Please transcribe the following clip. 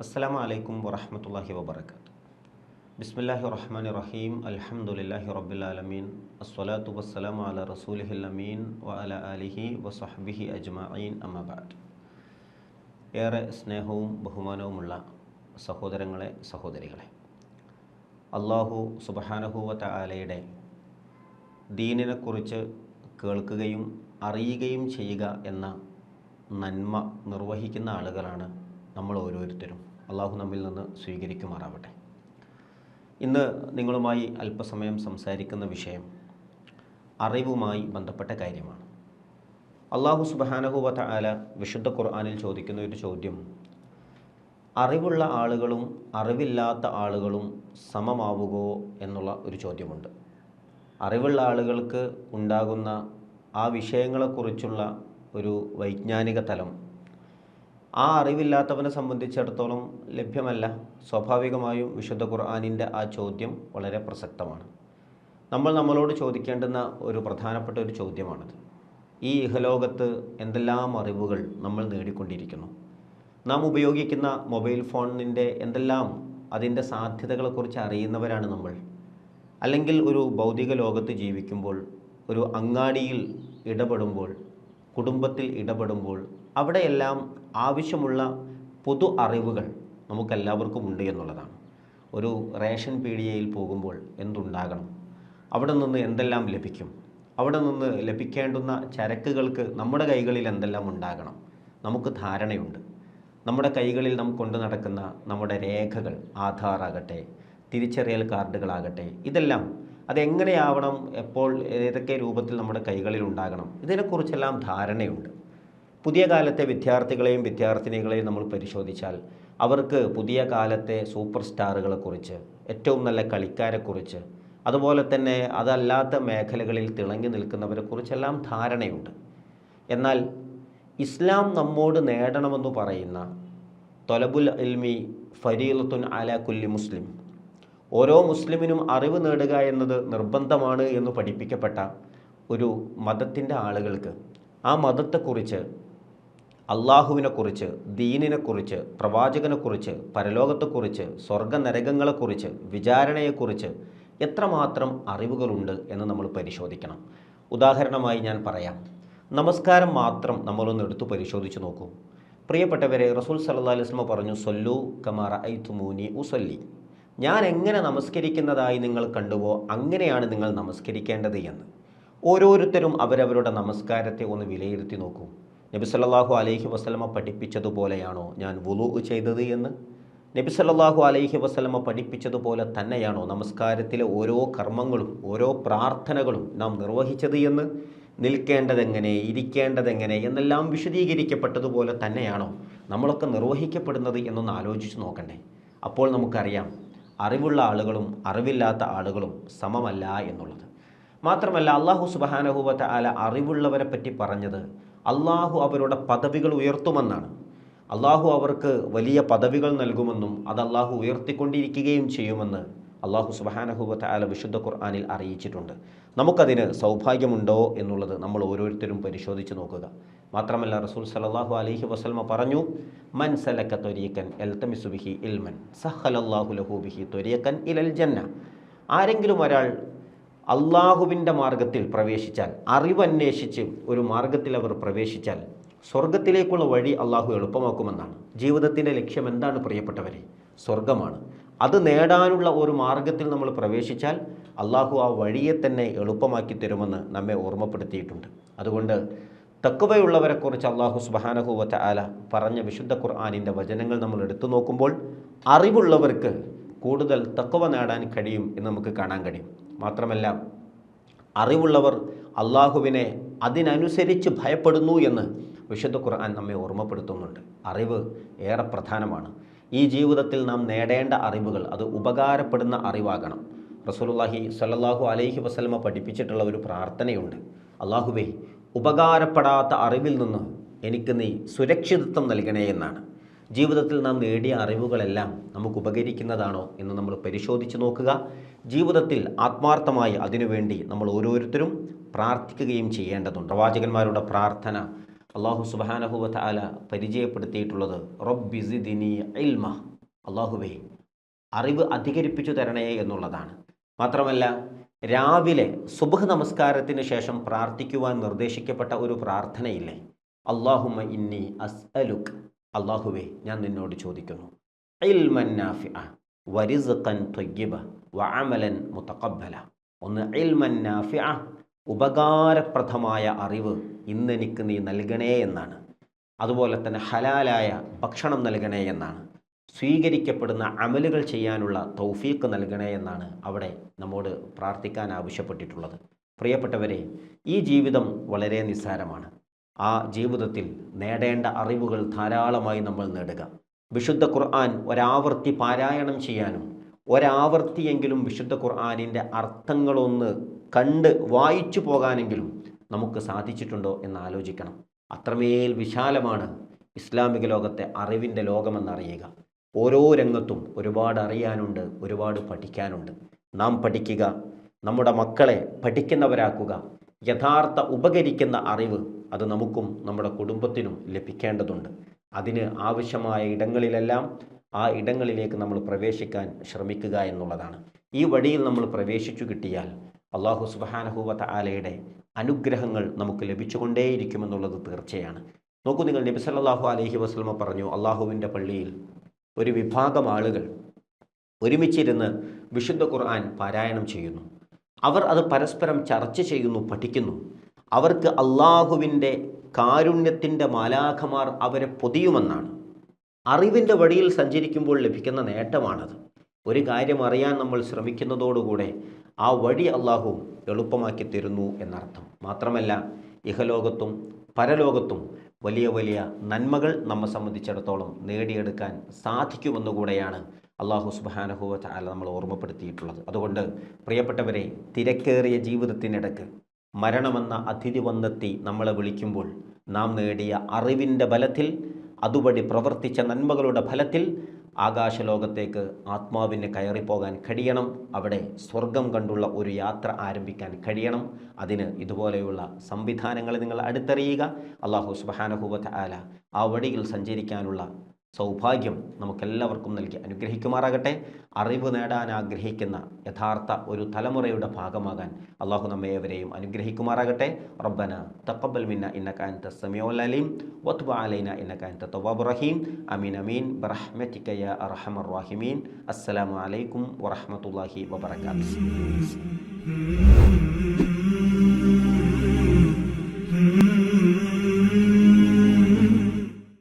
അസ്സലാമു വലൈക്കും വറഹ്മത്തുള്ളാഹി വബറകാത്ത് ബിസ്മില്ലാഹി റഹ്മാൻ റഹീം അലഹമുല്ലാഹി റബ്ബിൽ ആലമീൻ വസ്സലാം അല റസൂലിഹിൽ അമീൻ വ അല ആലിഹി വസഹ്ബിഹി അജ്മഈൻ. അമ്മാ ഏറെ സ്നേഹവും ബഹുമാനവുമുള്ള സഹോദരങ്ങളെ സഹോദരികളെ അള്ളാഹു സുബഹാനഹുവ ആലയുടെ ദീനിനെക്കുറിച്ച് കേൾക്കുകയും അറിയുകയും ചെയ്യുക എന്ന നന്മ നിർവഹിക്കുന്ന ആളുകളാണ് നമ്മൾ ഓരോരുത്തരും അള്ളാഹു നമ്മിൽ നിന്ന് സ്വീകരിക്കുമാറാവട്ടെ. ഇന്ന് നിങ്ങളുമായി അല്പസമയം സംസാരിക്കുന്ന വിഷയം അറിവുമായി ബന്ധപ്പെട്ട കാര്യമാണ്. അള്ളാഹു സുബാനഹുബത്ത ആല വിശുദ്ധ ഖുർആാനിൽ ചോദിക്കുന്ന ഒരു ചോദ്യം അറിവുള്ള ആളുകളും അറിവില്ലാത്ത ആളുകളും സമമാവുകോ എന്നുള്ള ഒരു ചോദ്യമുണ്ട്. അറിവുള്ള ആളുകൾക്ക് ഉണ്ടാകുന്ന ആ വിഷയങ്ങളെക്കുറിച്ചുള്ള ഒരു വൈജ്ഞാനിക തലം ആ അറിവില്ലാത്തവനെ സംബന്ധിച്ചിടത്തോളം ലഭ്യമല്ല. സ്വാഭാവികമായും വിശുദ്ധ ഖുർആാനിന്റെ ആ ചോദ്യം വളരെ പ്രസക്തമാണ്. നമ്മൾ നമ്മളോട് ചോദിക്കേണ്ടുന്ന ഒരു പ്രധാനപ്പെട്ട ഒരു ചോദ്യമാണിത്. ഈ ഇഹലോകത്ത് എന്തെല്ലാം അറിവുകൾ നമ്മൾ നേടിക്കൊണ്ടിരിക്കുന്നു? നാം ഉപയോഗിക്കുന്ന മൊബൈൽ ഫോണിന്റെ എന്തെല്ലാം അതിന്റെ സാധ്യതകളെക്കുറിച്ച് അറിയുന്നവരാണ് നമ്മൾ. അല്ലെങ്കിൽ ഒരു ഭൗതിക ലോകത്ത് ജീവിക്കുമ്പോൾ ഒരു അങ്ങാടിയിൽ ഇടപെടുമ്പോൾ കുടുംബത്തിൽ ഇടപെടുമ്പോൾ അവിടെയെല്ലാം ആവശ്യമുള്ള പൊതു അറിവുകൾ നമുക്കെല്ലാവർക്കും ഉണ്ട് എന്നുള്ളതാണ്. ഒരു റേഷൻ പീടികയിൽ പോകുമ്പോൾ എന്തുണ്ടാകണം? അവിടെ നിന്ന് എന്തെല്ലാം ലഭിക്കും? അവിടെ നിന്ന് ലഭിക്കേണ്ടുന്ന ചരക്കുകൾക്ക് നമ്മുടെ കൈകളിൽ എന്തെല്ലാം ഉണ്ടാകണം? നമുക്ക് ധാരണയുണ്ട്. നമ്മുടെ കൈകളിൽ നാം കൊണ്ടു നടക്കുന്ന നമ്മുടെ രേഖകൾ ആധാർ ആകട്ടെ തിരിച്ചറിയൽ കാർഡുകളാകട്ടെ ഇതെല്ലാം അതെങ്ങനെയാവണം? എപ്പോൾ ഏതൊക്കെ രൂപത്തിൽ നമ്മുടെ കൈകളിൽ ഉണ്ടാകണം? ഇതിനെക്കുറിച്ചെല്ലാം ധാരണയുണ്ട്. പുതിയ കാലത്തെ വിദ്യാർത്ഥികളെയും വിദ്യാർത്ഥിനികളെയും നമ്മൾ പരിശോധിച്ചാൽ അവർക്ക് പുതിയ കാലത്തെ സൂപ്പർ സ്റ്റാറുകളെക്കുറിച്ച് ഏറ്റവും നല്ല കളിക്കാരെക്കുറിച്ച് അതുപോലെ തന്നെ അതല്ലാത്ത മേഖലകളിൽ തിളങ്ങി നിൽക്കുന്നവരെക്കുറിച്ചെല്ലാം ധാരണയുണ്ട്. എന്നാൽ ഇസ്ലാം നമ്മോട് നേടണമെന്ന് പറയുന്ന തൊലബുൽ അൽമി ഫരീലത്തുൻ അല കുല്ലി മുസ്ലിം ഓരോ മുസ്ലിമിനും അറിവ് നേടുക എന്നത് നിർബന്ധമാണ് എന്ന് പഠിപ്പിക്കപ്പെട്ട ഒരു മതത്തിന്റെ ആളുകൾക്ക് ആ മതത്തെക്കുറിച്ച് അള്ളാഹുവിനെക്കുറിച്ച് ദീനിനെക്കുറിച്ച് പ്രവാചകനെക്കുറിച്ച് പരലോകത്തെക്കുറിച്ച് സ്വർഗനരകങ്ങളെക്കുറിച്ച് വിചാരണയെക്കുറിച്ച് എത്രമാത്രം അറിവുകളുണ്ട് എന്ന് നമ്മൾ പരിശോധിക്കണം. ഉദാഹരണമായി ഞാൻ പറയാം. നമസ്കാരം മാത്രം നമ്മളൊന്ന് എടുത്തു പരിശോധിച്ച് നോക്കൂ. പ്രിയപ്പെട്ടവരെ റസൂൽ സല്ലാ അലിസ്മ പറഞ്ഞു സൊല്ലു കമാറ ഐ തുമൂനി ഉസല്ലി. ഞാൻ എങ്ങനെ നമസ്കരിക്കുന്നതായി നിങ്ങൾ കണ്ടുവോ അങ്ങനെയാണ് നിങ്ങൾ നമസ്കരിക്കേണ്ടത് എന്ന്. ഓരോരുത്തരും അവരവരുടെ നമസ്കാരത്തെ ഒന്ന് വിലയിരുത്തി നോക്കൂ. നബി സല്ലല്ലാഹു അലൈഹി വസല്ലമ പഠിപ്പിച്ചതുപോലെയാണോ ഞാൻ വുളു ചെയ്തത് എന്ന്? നബി സല്ലല്ലാഹു അലൈഹി വസല്ലമ പഠിപ്പിച്ചതുപോലെ തന്നെയാണോ നമസ്കാരത്തിലെ ഓരോ കർമ്മങ്ങളും ഓരോ പ്രാർത്ഥനകളും നാം നിർവഹിച്ചത് എന്ന്? നിൽക്കേണ്ടതെങ്ങനെ ഇരിക്കേണ്ടതെങ്ങനെ എന്നെല്ലാം വിശദീകരിക്കപ്പെട്ടതുപോലെ തന്നെയാണോ നമ്മളൊക്കെ നിർവഹിക്കപ്പെടുന്നത് എന്നൊന്ന് ആലോചിച്ച് നോക്കണ്ടേ. അപ്പോൾ നമുക്കറിയാം അറിവുള്ള ആളുകളും അറിവില്ലാത്ത ആളുകളും സമമല്ല എന്നുള്ളത്. മാത്രമല്ല അള്ളാഹു സുബാനഹുബത്ത് ആല അറിവുള്ളവരെ പറ്റി പറഞ്ഞത് അള്ളാഹു അവരുടെ പദവികൾ ഉയർത്തുമെന്നാണ്. അള്ളാഹു അവർക്ക് വലിയ പദവികൾ നൽകുമെന്നും അത് അള്ളാഹു ഉയർത്തിക്കൊണ്ടിരിക്കുകയും ചെയ്യുമെന്ന് അള്ളാഹു സുബാനഹുബത്ത് ആല വിശുദ്ധ ഖുർആാനിൽ അറിയിച്ചിട്ടുണ്ട്. നമുക്കതിന് സൗഭാഗ്യമുണ്ടോ എന്നുള്ളത് നമ്മൾ ഓരോരുത്തരും പരിശോധിച്ച് നോക്കുക. മാത്രമല്ല റസൂൽ സലാഹു അലഹി വസ്ലമ പറഞ്ഞു മൻ സലക്ക ത്വരീക്കൻ എൽത്തമിസുബിഹി ഇൽമൻ സഹലല്ലാഹു ലഹൂബിഹി ത്വരീക്കൻ ഇലൽ ജന്ന. ആരെങ്കിലും ഒരാൾ അള്ളാഹുവിന്റെ മാർഗത്തിൽ പ്രവേശിച്ചാൽ അറിവന്വേഷിച്ച് ഒരു മാർഗത്തിൽ അവർ പ്രവേശിച്ചാൽ സ്വർഗത്തിലേക്കുള്ള വഴി അള്ളാഹു എളുപ്പമാക്കുമെന്നാണ്. ജീവിതത്തിന്റെ ലക്ഷ്യം എന്താണ് പ്രിയപ്പെട്ടവരെ? സ്വർഗമാണ് അത് നേടാനുള്ള ഒരു മാർഗത്തിൽ നമ്മൾ പ്രവേശിച്ചാൽ അള്ളാഹു ആ വഴിയെ തന്നെ എളുപ്പമാക്കി തരുമെന്ന് നമ്മെ ഓർമ്മപ്പെടുത്തിയിട്ടുണ്ട്. അതുകൊണ്ട് തക്കുവയുള്ളവരെക്കുറിച്ച് അള്ളാഹു സുബാനഹുവറ്റ ആല പറഞ്ഞ വിശുദ്ധ ഖുർആാനിന്റെ വചനങ്ങൾ നമ്മൾ എടുത്തു നോക്കുമ്പോൾ അറിവുള്ളവർക്ക് കൂടുതൽ തക്കവ നേടാൻ കഴിയും എന്ന് നമുക്ക് കാണാൻ കഴിയും. മാത്രമല്ല അറിവുള്ളവർ അള്ളാഹുവിനെ അതിനനുസരിച്ച് ഭയപ്പെടുന്നു എന്ന് വിശുദ്ധ ഖുർആൻ നമ്മെ ഓർമ്മപ്പെടുത്തുന്നുണ്ട്. അറിവ് ഏറെ പ്രധാനമാണ്. ഈ ജീവിതത്തിൽ നാം നേടേണ്ട അറിവുകൾ അത് ഉപകാരപ്പെടുന്ന അറിവാകണം. റസൂലുള്ളാഹി സ്വല്ലല്ലാഹു അലൈഹി വസല്ലമ പഠിപ്പിച്ചിട്ടുള്ള ഒരു പ്രാർത്ഥനയുണ്ട്. അള്ളാഹുവേ ഉപകാരപ്പെടാത്ത അറിവിൽ നിന്ന് എനിക്ക് നീ സുരക്ഷിതത്വം നൽകണേ എന്നാണ്. ജീവിതത്തിൽ നാം നേടിയ അറിവുകളെല്ലാം നമുക്ക് ഉപകരിക്കുന്നതാണോ എന്ന് നമ്മൾ പരിശോധിച്ച് നോക്കുക. ജീവിതത്തിൽ ആത്മാർത്ഥമായി അതിനുവേണ്ടി നമ്മൾ ഓരോരുത്തരും പ്രാർത്ഥിക്കുകയും ചെയ്യേണ്ടതുണ്ട്. പ്രവാചകന്മാരുടെ പ്രാർത്ഥന അള്ളാഹു സുബാനഹുവ പരിചയപ്പെടുത്തിയിട്ടുള്ളത് റബ്ബിസിദിനി ഇൽമ അള്ളാഹുവേ അറിവ് അധികരിപ്പിച്ചു തരണേ എന്നുള്ളതാണ്. മാത്രമല്ല രാവിലെ സുബഹ് നമസ്കാരത്തിന് ശേഷം പ്രാർത്ഥിക്കുവാൻ നിർദ്ദേശിക്കപ്പെട്ട ഒരു പ്രാർത്ഥനയില്ലേ? അള്ളാഹുമ ഇന്നി അസ്അലുക് അള്ളാഹുവേ ഞാൻ നിന്നോട് ചോദിക്കുന്നു. വഅമലൻ മുതഖബ്ബല. ഒന്ന് ഉപകാരപ്രദമായ അറിവ് ഇന്നെനിക്ക് നീ നൽകണേ എന്നാണ്. അതുപോലെ തന്നെ ഹലാലായ ഭക്ഷണം നൽകണേ എന്നാണ്. സ്വീകരിക്കപ്പെടുന്ന അമലുകൾ ചെയ്യാനുള്ള തൗഫീക്ക് നൽകണേ എന്നാണ് അവിടെ നമ്മോട് പ്രാർത്ഥിക്കാൻ ആവശ്യപ്പെട്ടിട്ടുള്ളത്. പ്രിയപ്പെട്ടവരെ ഈ ജീവിതം വളരെ നിസ്സാരമാണ്. ആ ജീവിതത്തിൽ നേടേണ്ട അറിവുകൾ ധാരാളമായി നമ്മൾ നേടുക. വിശുദ്ധ ഖുർആൻ ഒരാവർത്തി പാരായണം ചെയ്യാനും ഒരാവർത്തിയെങ്കിലും വിശുദ്ധ ഖുർആാനിന്റെ അർത്ഥങ്ങളൊന്ന് കണ്ട് വായിച്ചു പോകാനെങ്കിലും നമുക്ക് സാധിച്ചിട്ടുണ്ടോ എന്ന് ആലോചിക്കണം. അത്രമേൽ വിശാലമാണ് ഇസ്ലാമിക ലോകത്തെ അറിവിന്റെ ലോകമെന്നറിയുക. ഓരോ രംഗത്തും ഒരുപാട് അറിയാനുണ്ട് ഒരുപാട് പഠിക്കാനുണ്ട്. നാം പഠിക്കുക നമ്മുടെ മക്കളെ പഠിക്കുന്നവരാക്കുക യഥാർത്ഥ ഉപകരിക്കുന്ന അറിവ് അത് നമുക്കും നമ്മുടെ കുടുംബത്തിനും ലഭിക്കേണ്ടതുണ്ട്. അതിന് ആവശ്യമായ ഇടങ്ങളിലെല്ലാം ആ ഇടങ്ങളിലേക്ക് നമ്മൾ പ്രവേശിക്കാൻ ശ്രമിക്കുക എന്നുള്ളതാണ്. ഈ വഴിയിൽ നമ്മൾ പ്രവേശിച്ചു കിട്ടിയാൽ അള്ളാഹു സുബാനഹുവത്ത ആലയുടെ അനുഗ്രഹങ്ങൾ നമുക്ക് ലഭിച്ചുകൊണ്ടേയിരിക്കുമെന്നുള്ളത് തീർച്ചയാണ്. നോക്കൂ നിങ്ങൾ നബി സല്ലല്ലാഹു അലൈഹി വസല്ലമ പറഞ്ഞു അള്ളാഹുവിന്റെ പള്ളിയിൽ ഒരു വിഭാഗം ആളുകൾ ഒരുമിച്ചിരുന്ന് വിശുദ്ധ ഖുർആൻ പാരായണം ചെയ്യുന്നു. അവർ അത് പരസ്പരം ചർച്ച ചെയ്യുന്നു പഠിക്കുന്നു. അവർക്ക് അള്ളാഹുവിന്റെ കാരുണ്യത്തിന്റെ മാലാഖമാർ അവരെ പൊതിയുമെന്നാണ്. അറിവിന്റെ വഴിയിൽ സഞ്ചരിക്കുമ്പോൾ ലഭിക്കുന്ന നേട്ടമാണത്. ഒരു കാര്യം അറിയാൻ നമ്മൾ ശ്രമിക്കുന്നതോടുകൂടെ ആ വഴി അള്ളാഹു എളുപ്പമാക്കി തരുന്നു എന്നർത്ഥം. മാത്രമല്ല ഇഹലോകത്തും പരലോകത്തും വലിയ വലിയ നന്മകൾ നമ്മെ സംബന്ധിച്ചിടത്തോളം നേടിയെടുക്കാൻ സാധിക്കുമെന്നുകൂടെയാണ് അള്ളാഹു സുബാനഹുവ നമ്മൾ ഓർമ്മപ്പെടുത്തിയിട്ടുള്ളത്. അതുകൊണ്ട് പ്രിയപ്പെട്ടവരെ തിരക്കേറിയ ജീവിതത്തിനിടക്ക് മരണമെന്ന അതിഥി വന്നെത്തി നമ്മളെ വിളിക്കുമ്പോൾ നാം നേടിയ അറിവിന്റെ ബലത്തിൽ അതുവഴി പ്രവർത്തിച്ച നന്മകളുടെ ഫലത്തിൽ ആകാശലോകത്തേക്ക് ആത്മാവിന് കയറിപ്പോകാൻ കഴിയണം. അവിടെ സ്വർഗം കണ്ടുള്ള ഒരു യാത്ര ആരംഭിക്കാൻ കഴിയണം. അതിന് ഇതുപോലെയുള്ള സംവിധാനങ്ങൾ നിങ്ങൾ അടുത്തറിയുക. അള്ളാഹു സുബാനഹുബത്ത് ആല ആ വഴിയിൽ സഞ്ചരിക്കാനുള്ള സൗഭാഗ്യം നമുക്കെല്ലാവർക്കും നൽകി അനുഗ്രഹിക്കുമാറാകട്ടെ. അറിവ് നേടാൻ ആഗ്രഹിക്കുന്ന യഥാർത്ഥ ഒരു തലമുറയുടെ ഭാഗമാകാൻ അള്ളാഹു നമ്മേവരെയും അനുഗ്രഹിക്കുമാറാകട്ടെ. റബ്ബന തക്കബൽ മിന്ന ഇന്നക അൻത സമീഉൽ അലീം. വത്ബ അലൈന ഇന്നക അൻത തവ്വാബുർ റഹീം. അമീൻ അമീൻ. ബ്രഹ്മിക്കയ അറഹമർ റാഹിമീൻ. അസ്സലാമു അലൈക്കും വറഹ്മത്തുള്ളാഹി വബറകാതുഹു.